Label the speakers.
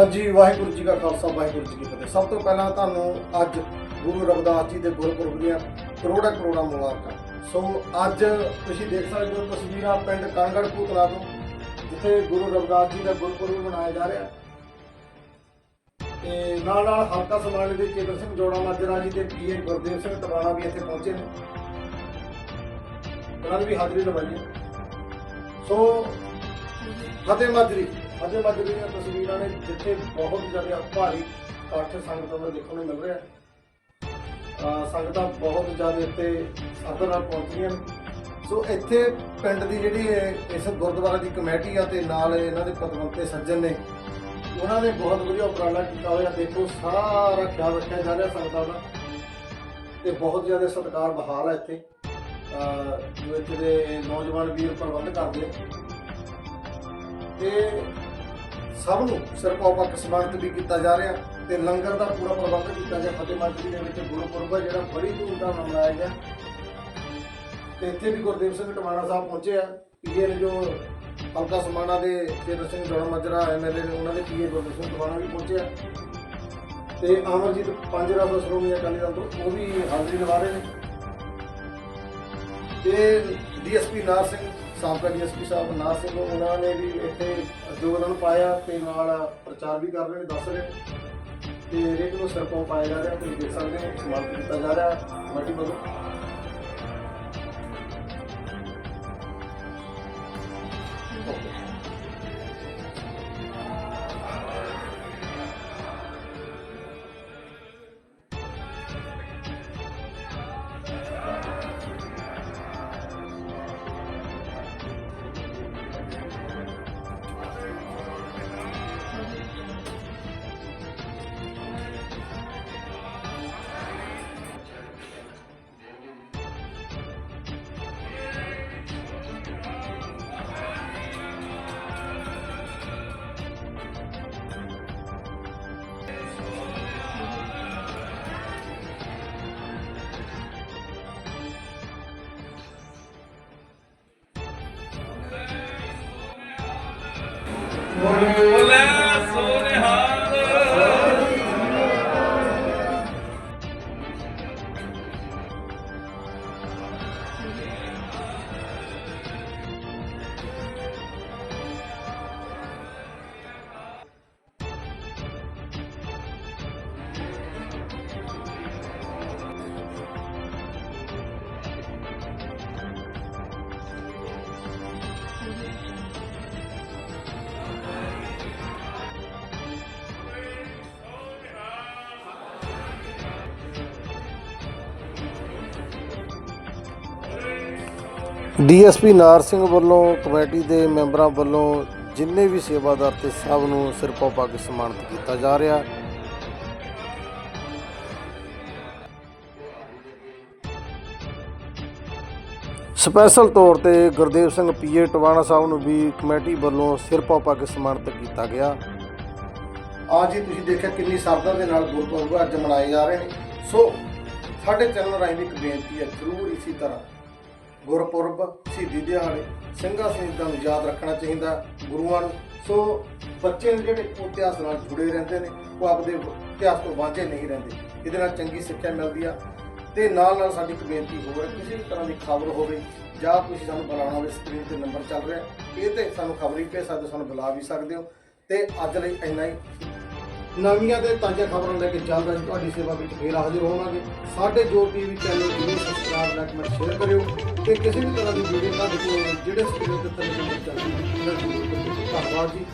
Speaker 1: ਹਾਂਜੀ, ਵਾਹਿਗੁਰੂ ਜੀ ਕਾ ਖਾਲਸਾ, ਵਾਹਿਗੁਰੂ ਜੀ ਕੀ ਫਤਿਹ। ਸਭ ਤੋਂ ਪਹਿਲਾਂ ਤੁਹਾਨੂੰ ਅੱਜ ਗੁਰੂ ਰਵਿਦਾਸ ਜੀ ਦੇ ਗੁਰਪੁਰਬ ਦੀਆਂ ਕਰੋੜਾਂ ਕਰੋੜਾਂ ਮੁਬਾਰਕਾਂ। ਸੋ ਅੱਜ ਤੁਸੀਂ ਦੇਖ ਸਕਦੇ ਹੋ ਤਸਵੀਰਾਂ ਪਿੰਡ ਕਾਂਗੜ ਭੂਤਲਾ ਤੋਂ, ਜਿੱਥੇ ਗੁਰੂ ਰਵਿਦਾਸ ਜੀ ਦਾ ਗੁਰਪੁਰਬ ਮਨਾਇਆ ਜਾ ਰਿਹਾ। ਤੇ ਨਾਲ ਨਾਲ ਹਲਕਾ ਸਮਾਜ ਦੇ ਕੇਂਦਰ ਸਿੰਘ ਜੋੜਾ ਮਾਜਰਾ ਜੀ ਤੇ ਪੀਏ ਗੁਰਦੇਵ ਸਿੰਘ ਟਵਾਣਾ ਵੀ ਇੱਥੇ ਪਹੁੰਚੇ ਨੇ। ਉਹਨਾਂ ਦੀ ਵੀ ਹਾਜ਼ਰੀ ਲਵਾਈ ਸੋ ਫਤਿਹ ਮਾਜਰੀ। ਫਤਿਹ ਮਾਜਰੀ ਦੀਆਂ ਤਸਵੀਰਾਂ ਨੇ ਜਿੱਥੇ ਬਹੁਤ ਜ਼ਿਆਦਾ ਭਾਰੀ ਇਕੱਠ ਸੰਗਤਾਂ ਦਾ ਦੇਖਣ ਨੂੰ ਮਿਲ ਰਿਹਾ ਹੈ। ਸੰਗਤਾਂ ਬਹੁਤ ਜ਼ਿਆਦਾ ਇੱਥੇ ਸਾਧਨ ਨਾਲ ਪਹੁੰਚੀਆਂ ਸੋ ਇੱਥੇ ਪਿੰਡ ਦੀ ਜਿਹੜੀ ਇਸ ਗੁਰਦੁਆਰਾ ਦੀ ਕਮੇਟੀ ਆ ਤੇ ਨਾਲ ਇਹਨਾਂ ਦੇ ਪਤਵੰਤੇ ਸੱਜਣ ਨੇ। ਉਹਨਾਂ ਨੇ ਬਹੁਤ ਵਧੀਆ ਉਪਰਾਲਾ ਕੀਤਾ ਹੋਇਆ। ਦੇਖੋ, ਸਾਰਾ ਖਿਆਲ ਰੱਖਿਆ ਜਾ ਰਿਹਾ ਸੰਗਤਾਂ ਦਾ। ਤੇ ਬਹੁਤ ਜ਼ਿਆਦਾ ਸਤਿਕਾਰ ਬਹਾਲ ਹੈ ਇੱਥੇ। ਜੋ ਇੱਥੇ ਦੇ ਨੌਜਵਾਨ ਵੀਰ ਪ੍ਰਬੰਧ ਕਰਦੇ ਆ। ਤੇ ਸਭ ਨੂੰ ਸਿਰਫ ਪੱਕ ਸਮਾਨਤ ਵੀ ਕੀਤਾ ਜਾ ਰਿਹਾ ਤੇ ਲੰਗਰ ਦਾ ਪੂਰਾ ਪ੍ਰਬੰਧ ਕੀਤਾ ਗਿਆ। ਫਤਿਹ ਮਾਜਰੀ ਦੇ ਵਿੱਚ ਗੁਰਪੁਰਬ ਹੈ ਜਿਹੜਾ ਬੜੀ ਧੂਮਧਾਮ ਨਾਲ ਮਨਾਇਆ ਗਿਆ। ਤੇ ਇੱਥੇ ਵੀ ਗੁਰਦੇਵ ਸਿੰਘ ਟਮਾਣਾ ਸਾਹਿਬ ਪਹੁੰਚੇ ਆ। ਪੀਏ ਨੇ ਜੋ ਹਲਕਾ ਸਮਾਣਾ ਦੇ ਚੇਤਰ ਸਿੰਘ ਜੋੜਾ ਮਾਜਰਾ ਐਮਐਲਏ ਨੇ ਉਹਨਾਂ ਦੇ ਪੀਏ ਗੁਰਦੇਵ ਸਿੰਘ ਟਮਾਣਾ ਵੀ ਪਹੁੰਚੇ ਆ। ਤੇ ਅਮਰਜੀਤ ਪੰਜਰਾ ਤੋਂ ਸ਼੍ਰੋਮਣੀ ਅਕਾਲੀ ਦਲ ਤੋਂ ਉਹ ਵੀ ਹਾਜ਼ਰੀ ਲਵਾ ਰਹੇ ਨੇ। ਤੇ ਡੀਐਸਪੀ ਨਾਰ ਸਿੰਘ, ਸਾਬਕਾ ਡੀਐਸਪੀ ਸਾਹਿਬ ਨਾਰ ਸਿੰਘ, ਉਹਨਾਂ ਨੇ ਵੀ ਇੱਥੇ ਯੋਗਦਾਨ ਪਾਇਆ ਤੇ ਨਾਲ ਪ੍ਰਚਾਰ ਵੀ ਕਰ ਰਹੇ ਨੇ, ਦੱਸ ਰਹੇ ਨੇ। ਤੇ ਰੇਟ ਨੂੰ ਸਰਪੋਂ ਪਾਇਆ ਜਾ ਰਿਹਾ ਤੁਸੀਂ ਦੇਖ ਸਕਦੇ ਹੋ, ਸਮਾਪਤ ਕੀਤਾ ਜਾ ਰਿਹਾ ਕਮੇਟੀ ਵੱਲੋਂ ਡੀਐਸਪੀ ਨਾਰ ਸਿੰਘ ਵੱਲੋਂ, ਕਮੇਟੀ ਦੇ ਮੈਂਬਰਾਂ ਵੱਲੋਂ ਜਿੰਨੇ ਵੀ ਸੇਵਾਦਾਰ ਤੇ ਸਭ ਨੂੰ ਸਿਰਪਾ ਪਾ ਕੇ ਸਨਮਾਨਿਤ ਕੀਤਾ ਜਾ ਰਿਹਾ। ਸਪੈਸ਼ਲ ਤੌਰ ਤੇ ਗੁਰਦੇਵ ਸਿੰਘ ਪੀਏ ਟਵਾਣਾ ਸਾਹਿਬ ਨੂੰ ਵੀ ਕਮੇਟੀ ਵੱਲੋਂ ਸਿਰਪੋ ਕੇ ਸਨਮਾਨਿਤ ਕੀਤਾ ਗਿਆ। ਅੱਜ ਹੀ ਤੁਸੀਂ ਦੇਖਿਆ ਕਿੰਨੀ ਸਰਦਾ ਦੇ ਨਾਲ ਗੁਰਪੁਰਬ ਅੱਜ ਮਨਾਏ ਜਾ ਰਹੇ ਨੇ। ਸੋ ਸਾਡੇ ਚੈਨਲ ਰਾਹੀਂ ਵੀ ਇੱਕ ਬੇਨਤੀ ਹੈ, ਜ਼ਰੂਰ ਇਸੇ ਤਰ੍ਹਾਂ ਗੁਰਪੁਰਬ ਸ਼ਹੀਦੀ ਦਿਹਾੜੇ ਸਿੰਘਾਂ ਸ਼ਹੀਦਾਂ ਨੂੰ ਯਾਦ ਰੱਖਣਾ ਚਾਹੀਦਾ ਗੁਰੂਆਂ ਨੂੰ। ਸੋ ਬੱਚੇ ਨੇ ਜਿਹੜੇ ਉਹ ਇਤਿਹਾਸ ਨਾਲ ਜੁੜੇ ਰਹਿੰਦੇ ਨੇ ਉਹ ਆਪਦੇ ਇਤਿਹਾਸ ਤੋਂ ਵਾਂਝੇ ਨਹੀਂ ਰਹਿੰਦੇ। ਇਹਦੇ ਨਾਲ ਚੰਗੀ ਸਿੱਖਿਆ ਮਿਲਦੀ ਆ ਤੇ ਨਾਲ ਨਾਲ ਸਾਡੀ ਇੱਕ ਬੇਨਤੀ ਹੋਰ ਕਿਸੇ ਵੀ ਤਰ੍ਹਾਂ ਦੀ ਖਬਰ ਹੋਵੇ ਜਾਂ ਤੁਸੀਂ ਸਾਨੂੰ ਬੁਲਾਉਣਾ ਹੋਵੇ ਸਕਰੀਨ ਤੇ ਨੰਬਰ ਚੱਲ ਰਿਹਾ ਇਹ ਤੇ ਸਾਨੂੰ ਖਬਰ ਹੀ ਭੇਜ ਸਕਦੇ ਹੋ, ਸਾਨੂੰ ਬੁਲਾ ਵੀ ਸਕਦੇ ਹੋ। ਤੇ ਅੱਜ ਲਈ ਇੰਨਾ ਹੀ। ਨਵੀਆਂ ਤੇ ਤਾਜ਼ਾ ਖਬਰਾਂ ਲੈ ਕੇ ਜਲਦ ਅਸੀਂ ਤੁਹਾਡੀ ਸੇਵਾ ਵਿੱਚ ਫੇਰ ਹਾਜ਼ਰ ਹੋਵਾਂਗੇ। ਸਾਡੇ ਜੋ ਟੀਵੀ ਚੈਨਲ ਨੂੰ ਸਬਸਕ੍ਰਾਈਬ ਲਾਈਕ ਕਮੈਂਟ ਸ਼ੇਅਰ ਕਰਿਓ। ਤੇ ਕਿਸੇ ਵੀ ਤਰ੍ਹਾਂ ਦੀ ਵੀਡੀਓ ਤੁਹਾਡੇ ਕੋਲ ਜਿਹੜੇ ਸਕਰੀਨ ਤੇ ਥੱਲੇ ਚੱਲਦੀ ਹੈ ਧੰਨਵਾਦ ਜੀ।